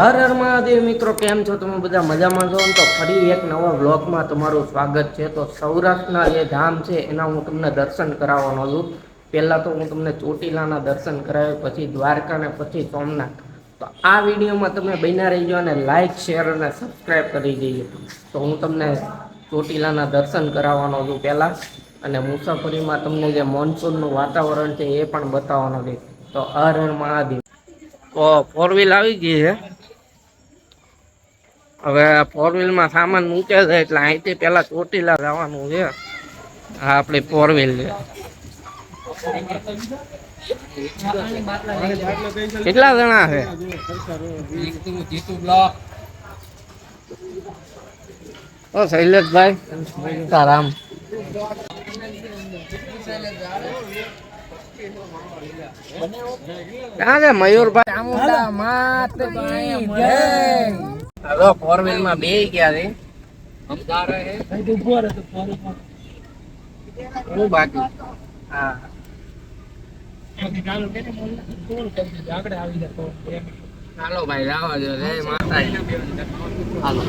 હર હર મહાદેવ મિત્રો, કેમ છો તમે બધા? મજામાં છો? તો ફરી એક નવા બ્લોગમાં તમારું સ્વાગત છે. તો સૌરાષ્ટ્રના જે ધામ છે, એના હું તમને દર્શન કરાવવાનો છું. પહેલાં તો હું તમને ચોટીલાના દર્શન કરાવ્યો, પછી દ્વારકા ને પછી સોમનાથ. તો આ વિડીયોમાં તમે બન્યા રહીજો અને લાઇક શેર અને સબસ્ક્રાઈબ કરી દઈએ તો હું તમને ચોટીલાના દર્શન કરાવવાનો છું પહેલાં. અને મુસાફરીમાં તમને જે મોન્સૂનનું વાતાવરણ છે, એ પણ બતાવવાનો છે. તો હર હર મહાદેવ. તો ફોર વ્હીલ આવી ગઈ છે. હવે ફોર વ્હીલમાં સામાન મૂકે છે એટલે અહીંથી પેલા ચોટીલા જવાનું છે. આપણી ફોર વ્હીલ કેટલા જણા છે? ઓ, શૈલેષભાઈ. સીતારામ. ક્યાં છે મયુરભાઈ? જય. હવે ફોર વ્હીલમાં બે ગયા છે. હું. બાકી? હા. હાલો ભાઈ દો જય માતાજી. હાલો.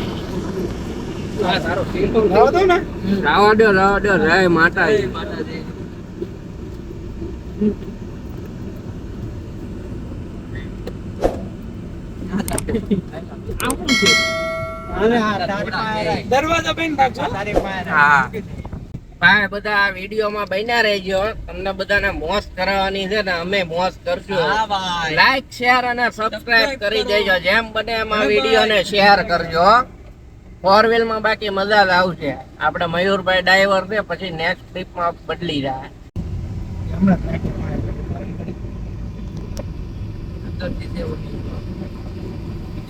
રાવા દો રાવા દો જય માતાજી. દરવાજા બેન હા ભાઈ બધા વિડીયોમાં બન્યા રહેજો. તમને બધાને મોજ કરાવવાની છે ને અમે મોજ કરશું. લાઈક શેર અને સબસ્ક્રાઇબ કરી દેજો. જેમ બને એમ આ શેર કરજો. ફોર વ્હીલમાં બાકી મજા જ આવશે. આપણે મયુરભાઈ ડ્રાઈવર છે પછી નેક્સ્ટ ટ્રીપમાં બદલી જાય.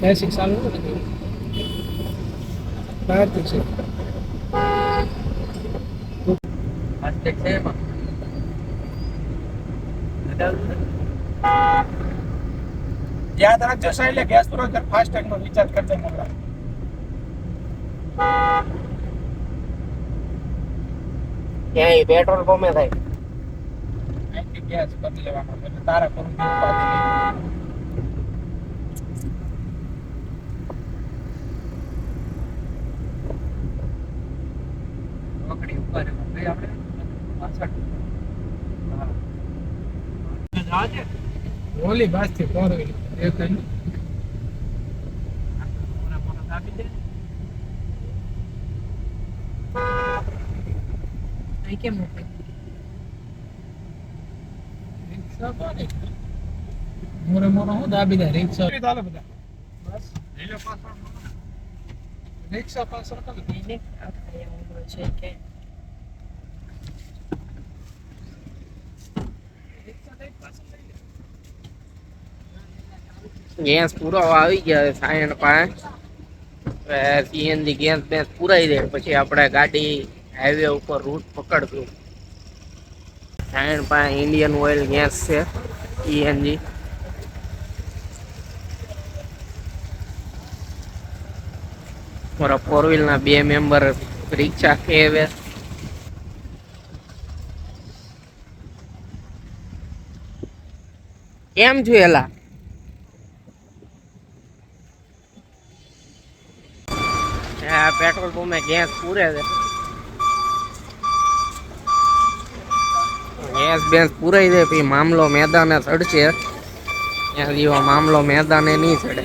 એસી ચાલુ બહાર છે જ્યાં તરફ જશા એટલે ગેસ પૂરો કર ફાસ્ટ ટેગ નો રિચાર્જ કરજે મોકલા ક્યાંય પેટ્રોલ પંપે થાય ગેસ બદલી લેવાનો એટલે તારા પર ઉપાધિ નહીં. ઓલી બસથી ફોર વ્હીલ એક નહીં. રિક્ષા કોની? મોરે મોરો હું દાબી દે રિક્ષા. ચાલે બધા. બસ. રિક્ષા પાછળ છે રિક્ષા કઈ પાછળ લઈ લે. ગેસ પૂરો આવી ગયા સાયણ પાસે. સીએનજી ગેસ બેસ પુરાઈ દે પછી આપણે ગાડી હાઈવે ઉપર રૂટ પકડશું. સાયણ પાસે ઇન્ડિયન ઓઇલ ગેસ છે સીએનજી મારા ફોર વ્હીલના બે મેમ્બર રિક્ષા ખેવે. કેમ છું એલા? પેટ્રોલ પંપે ગેસ પૂરે છે. ગેસ બેસ પૂરાઈ દે પછી મામલો મેદાને ચડશે ત્યાં જેવો મામલો મેદાને નહીં ચડે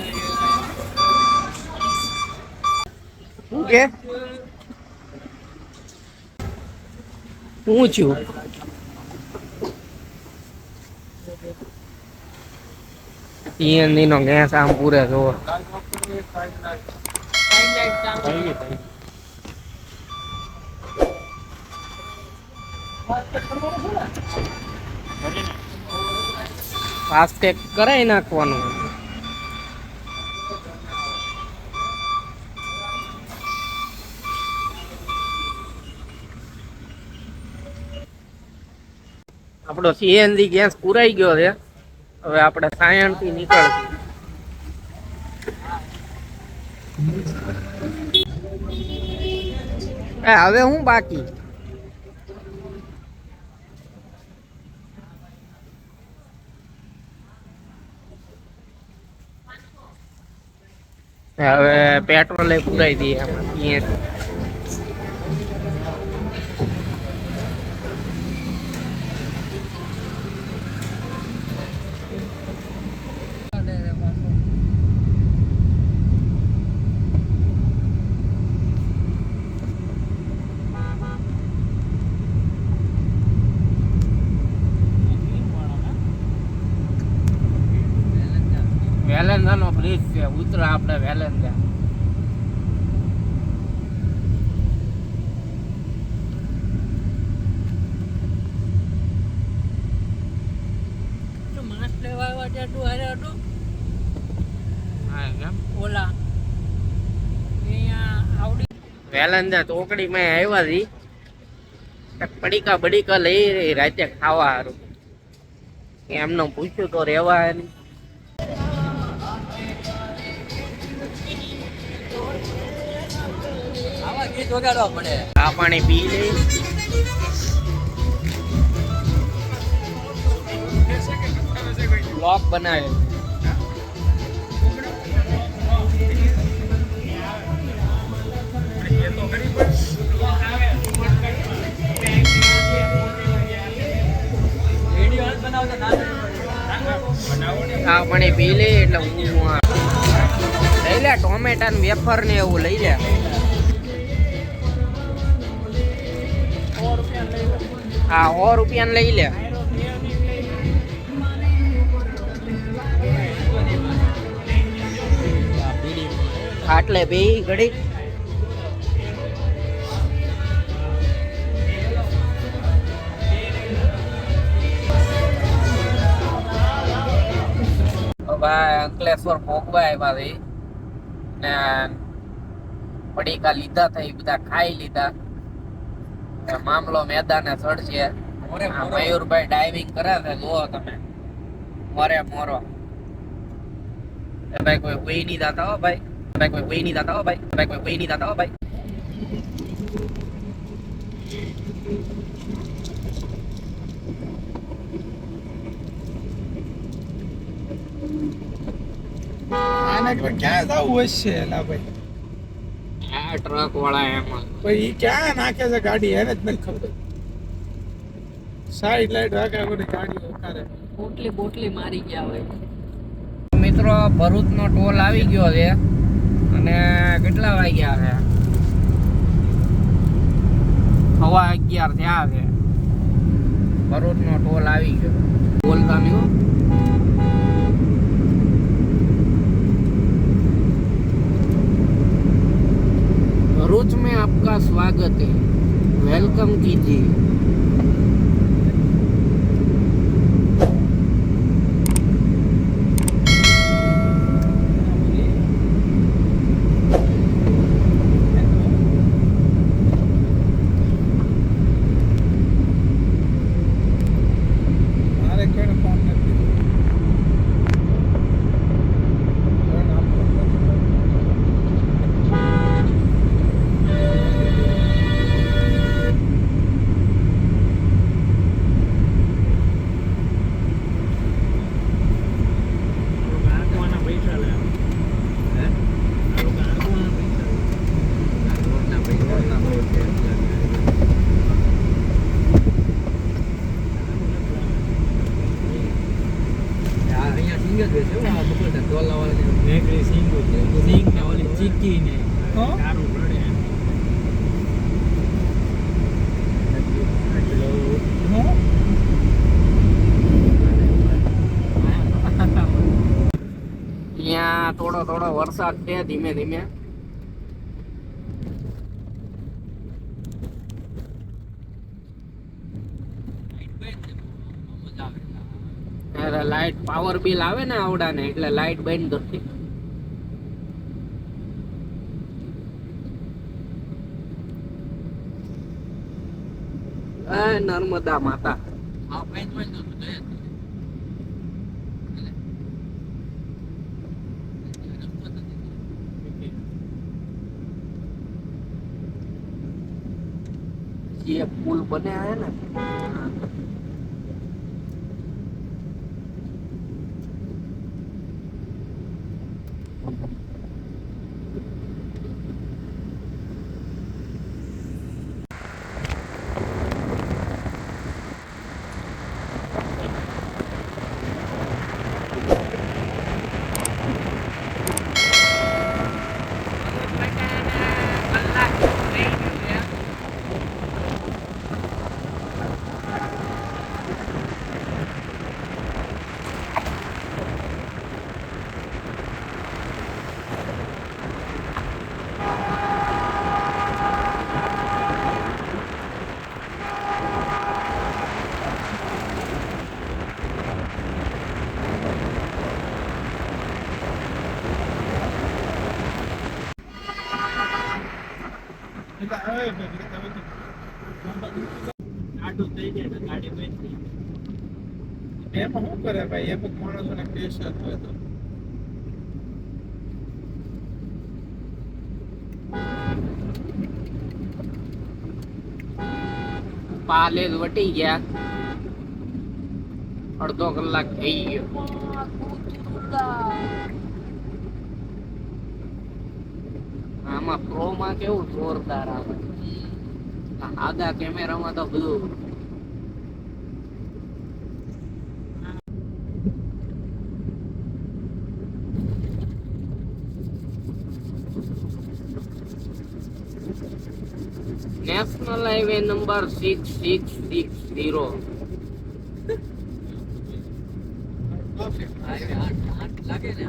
શું કે? શું છું? સીએનજી નો ગેસ આમ પૂરે જોવો. ફાસ્ટેગ કરાવી નાખવાનું. આપણો સીએનજી ગેસ પુરાઈ ગયો છે. હવે આપણે સાયણથી નીકળશું. એ હવે હું બાકી. હવે પેટ્રોલ એ પુરાઈ દઈએ આમાં અહીંયા વેલેન્જા નો બ્રિજ છે ઉતરા આપણે વેલેન્જા માસ લેવા આવ્યા ત્યાં તું હારે હતું હા ઉતરા ઓલા. અહીંયા ગયા વેલેન્જા ચોકડી માં આવ્યા હતી પડીકા બડીકા લઈ રાતે ખાવા હારું. એમને પૂછ્યું તો રેવા ગીત વગાડવા પડે. આ પાણી પી લઈ બ્લોગ બનાવે. આ પાણી પી લે એટલે હું આ લઈ લે ટોમેટા વેફર ને એવું લઈ લે. હા, સો રૂપિયા લઈ લે. આટલે બે ઘડી. ભાઈ, અંકલેશ્વર ભોગવા આવ્યા હતી ને પડીકા લીધા થઈ બધા ખાઈ લીધા. મામલો મેદાને ચડશે. મયુરભાઈ ડાઇવિંગ કરે છે જુઓ તમે. મોરે મોરો. એ ભાઈ કોઈ કોઈ નહીં જાતા હો ભાઈ. ભાઈ કોઈ કોઈ નહીં જાતા હો ભાઈ. ભાઈ કોઈ કોઈ નહીં જાતા હો ભાઈ. આને ક્યાં જવું હશે એલા ભાઈ? ટ્રક વાળા એમાં ભાઈ ઈ ક્યાં નાખે છે ગાડી એને જ નથી ખબર. સાઈડ લાઈટ રાખે બધી ગાડીઓ કરે બોટલી બોટલી મારી ગયા હોય. મિત્રો ભરૂચનો ટોલ આવી ગયો છે અને કેટલા વાગ્યા છે? સવા અગિયાર થયા છે. ભરૂચનો ટોલ આવી ગયો. બોલતા નહીં में आपका स्वागत है वेलकम कीजिए હમણાં થોડો થોડો વરસાદ છે, ધીમે ધીમે. લાઈટ પાવર બિલ આવે ને આવડા ને એટલે લાઈટ બંધ કરતી નર્મદા માતા. હા, બંધ બંધ હવે પુલ બન્યા હે આડું થઈ જાય તો ગાડી બંધ થઈ જાય. એમાં શું કરે ભાઈ જ માણસોને પ્રેશર હોય તો પાલેજ વટી ગયા. અડધો કલાક થઈ ગયો. આમાં પ્રોમાં કેવું જોરદાર આવે? આદા કેમેરામાં તો બધું. National highway number six six six zero લાગે ને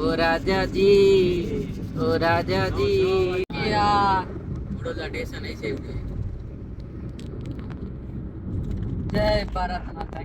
ઓ રાજાજી ઓ રાજાજી. વડોદરા સ્ટેશન છે જય ભારત માતા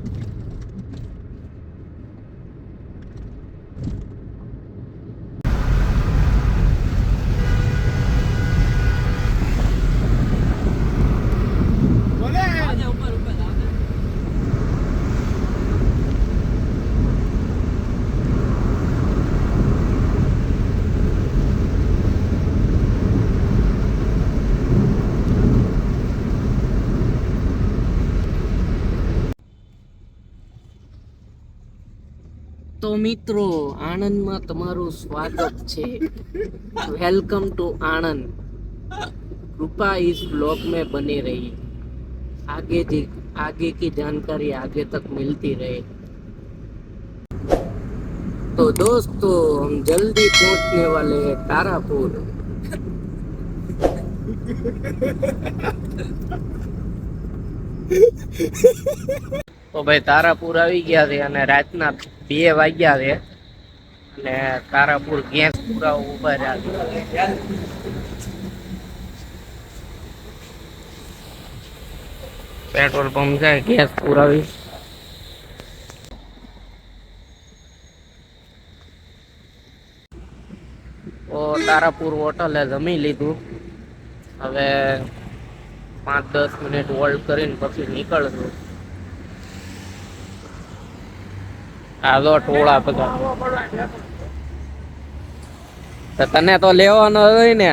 તો મિત્રો આણંદમાં તમારું સ્વાગત છે વેલકમ ટુ આણંદ कृपा इस ब्लॉग में बने रहिए आगे जी आगे की जानकारी आगे तक मिलती रहे तो दोस्तों हम जल्दी पहुंचने वाले हैं तारापुर તો ભાઈ તારાપુર આવી ગયા છે અને રાતના બે વાગ્યા છે. અને તારાપુર ગેસ પૂરા ઊભા રહ્યા પેટ્રોલ પંપ છે, ગેસ પુરાવી. તો તારાપુર હોટલે જમી લીધું. હવે પાંચ દસ મિનિટ હોલ્ડ કરીને પછી નીકળશું. આલો ટોળા બધા. તને તો લેવાનો હોય ને.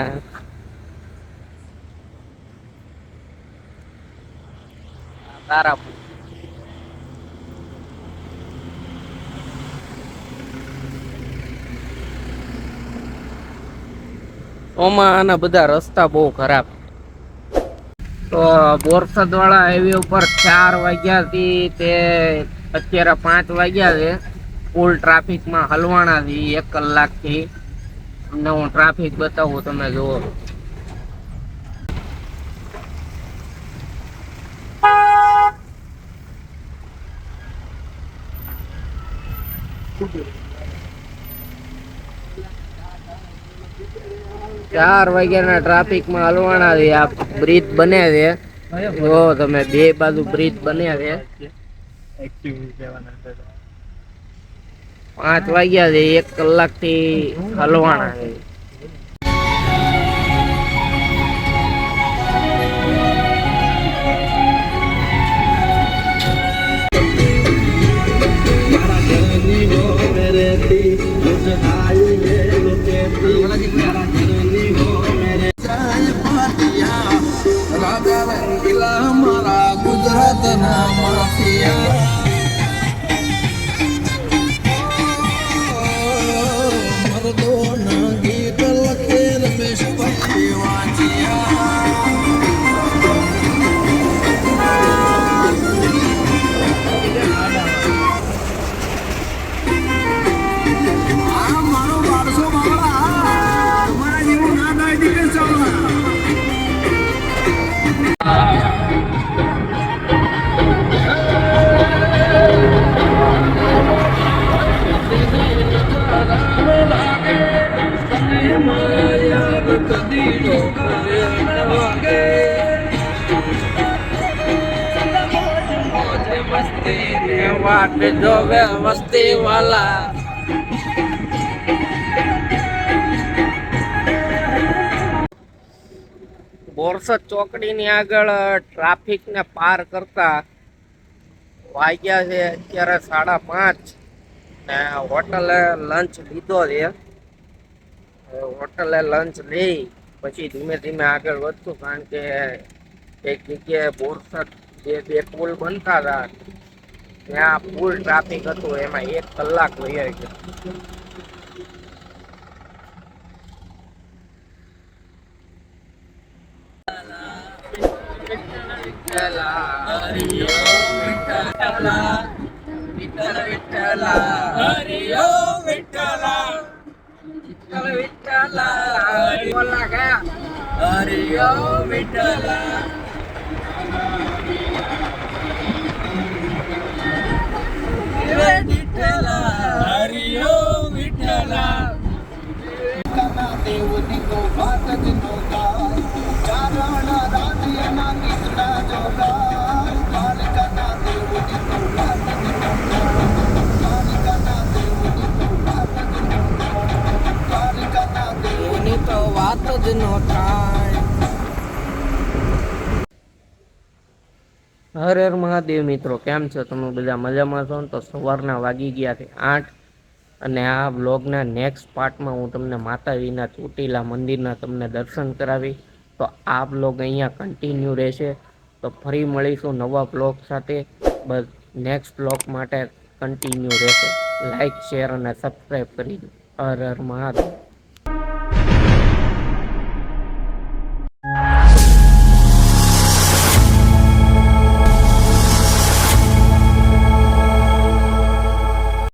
તારા ઓમાં આના બધા રસ્તા બહુ ખરાબ. તો બોરસદ વાળા હાઈવે ઉપર ચાર વાગ્યાથી તે અત્યારે પાંચ વાગ્યા છે. ફૂલ ટ્રાફિકમાં હલવાણા છે એક કલાકથી. તમને હું ટ્રાફિક બતાવું તમે જુઓ. ચાર વાગ્યાના ટ્રાફિકમાં હલવાણા છે. આ બ્રિજ બને છે. જો તમે, બે બાજુ બ્રિજ બન્યા છે. પાંચ વાગ્યા છે એક કલાકથી હલવાના છે. ગીત લખેલ જોવે વસ્તી વાલા. બોરસદ ચોકડીની આગળ ટ્રાફિકને પાર કરતા વાગ્યા છે અત્યારે સાડા પાંચ. ને હોટલે લંચ લીધો છે. હોટલે લંચ લઈ, પછી ધીમે ધીમે આગળ વધતું કારણ કે એક જગ્યાએ બોરસદ જે બે પુલ બનતા હતા. ત્યાં ફૂલ ટ્રાફિક હતું, એમાં એક કલાક વહી ગયો. વિઠ્ઠલ વિઠ્ઠલ હરિયો વિઠ્ઠલ વિઠ્ઠલ વિઠ્ઠલ બોલા ગયા હરિયો વિઠ્ઠલ. તો વાત જ નો થાય. હર હર મહાદેવ મિત્રો, કેમ છો તમે બધા? મજામાં છો ને? તો સવારના વાગી ગયા છે આઠ અને આ બ્લોગના નેક્સ્ટ પાર્ટમાં હું તમને માતાજીના ચોટીલા મંદિરના તમને દર્શન કરાવી. તો આ બ્લોગ અહીંયા કન્ટિન્યુ રહેશે. તો ફરી મળીશું નવા બ્લોગ સાથે. બસ નેક્સ્ટ બ્લોગ માટે કન્ટિન્યુ રહેશે. લાઇક શેર અને સબસ્ક્રાઈબ કરી દો. હર હર મહાદેવ.